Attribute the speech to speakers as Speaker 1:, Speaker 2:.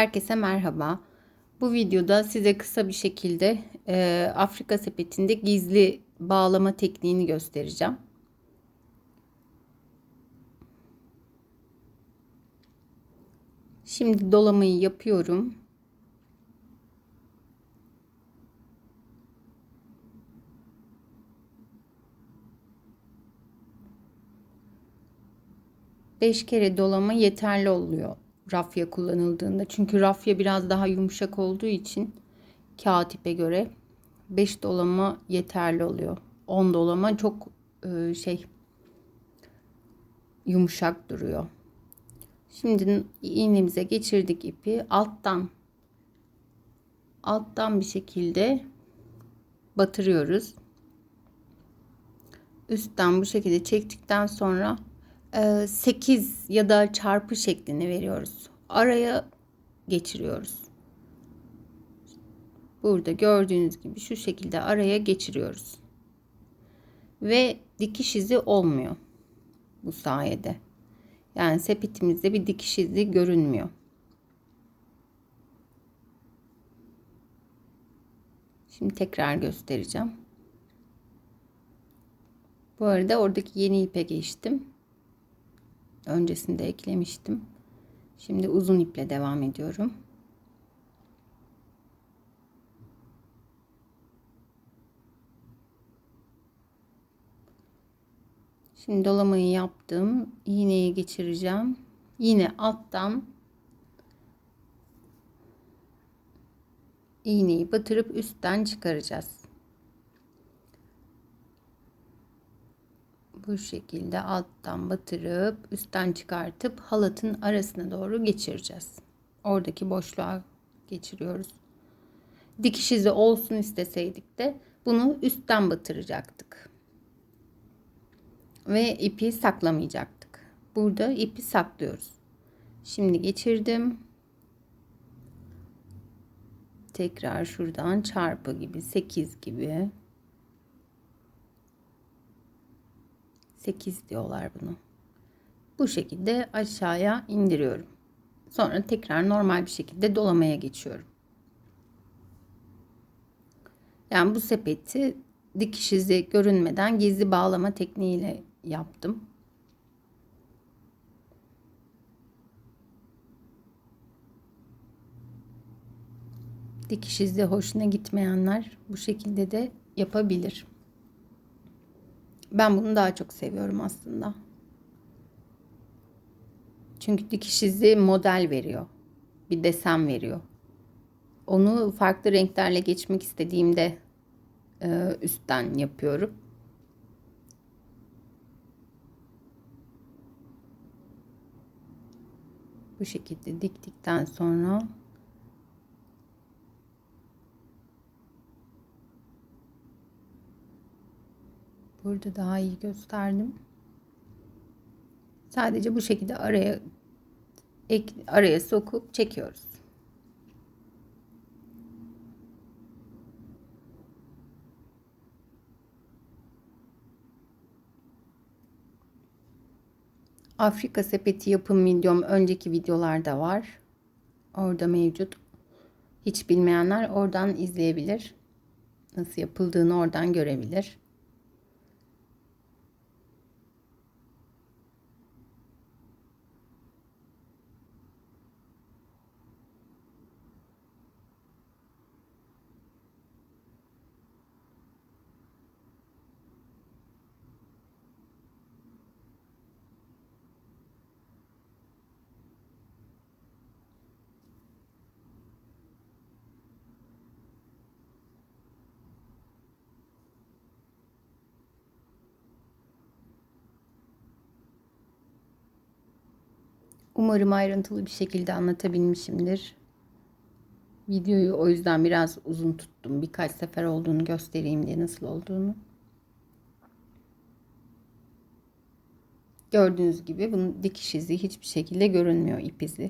Speaker 1: Herkese merhaba. Bu videoda size kısa bir şekilde e, Afrika sepetinde gizli bağlama tekniğini göstereceğim. Şimdi dolamayı yapıyorum. Beş kere dolama yeterli oluyor rafya kullanıldığında. Çünkü rafya biraz daha yumuşak olduğu için kağıt ipe göre 5 dolama yeterli oluyor. 10 dolama çok e, şey yumuşak duruyor. Şimdi iğnemize geçirdik ipi. Alttan alttan bir şekilde batırıyoruz. Üstten bu şekilde çektikten sonra 8 ya da çarpı şeklini veriyoruz. Araya geçiriyoruz. Burada gördüğünüz gibi şu şekilde araya geçiriyoruz. Ve dikiş izi olmuyor bu sayede. Yani sepetimizde bir dikiş izi görünmüyor. Şimdi tekrar göstereceğim. Bu arada oradaki yeni ipe geçtim. Öncesinde eklemiştim. Şimdi uzun iple devam ediyorum. Şimdi dolamayı yaptım. İğneyi geçireceğim. Yine alttan iğneyi batırıp üstten çıkaracağız. Bu şekilde alttan batırıp üstten çıkartıp halatın arasına doğru geçireceğiz. Oradaki boşluğa geçiriyoruz. Dikiş izi olsun isteseydik de bunu üstten batıracaktık. Ve ipi saklamayacaktık. Burada ipi saklıyoruz. Şimdi geçirdim. Tekrar şuradan çarpı gibi 8 gibi 8 diyorlar bunu. Bu şekilde aşağıya indiriyorum. Sonra tekrar normal bir şekilde dolamaya geçiyorum. Yani bu sepeti dikiş izi görünmeden gizli bağlama tekniğiyle yaptım. Dikiş izi hoşuna gitmeyenler bu şekilde de yapabilir. Ben bunu daha çok seviyorum aslında. Çünkü dikiş izi model veriyor. Bir desen veriyor. Onu farklı renklerle geçmek istediğimde e, üstten yapıyorum. Bu şekilde diktikten sonra Burada daha iyi gösterdim. Sadece bu şekilde araya ek, araya sokup çekiyoruz. Afrika sepeti yapım videom önceki videolarda var. Orada mevcut. Hiç bilmeyenler oradan izleyebilir. Nasıl yapıldığını oradan görebilir. Umarım ayrıntılı bir şekilde anlatabilmişimdir. Videoyu o yüzden biraz uzun tuttum. Birkaç sefer olduğunu göstereyim diye nasıl olduğunu. Gördüğünüz gibi bunun dikiş izi hiçbir şekilde görünmüyor ip izi.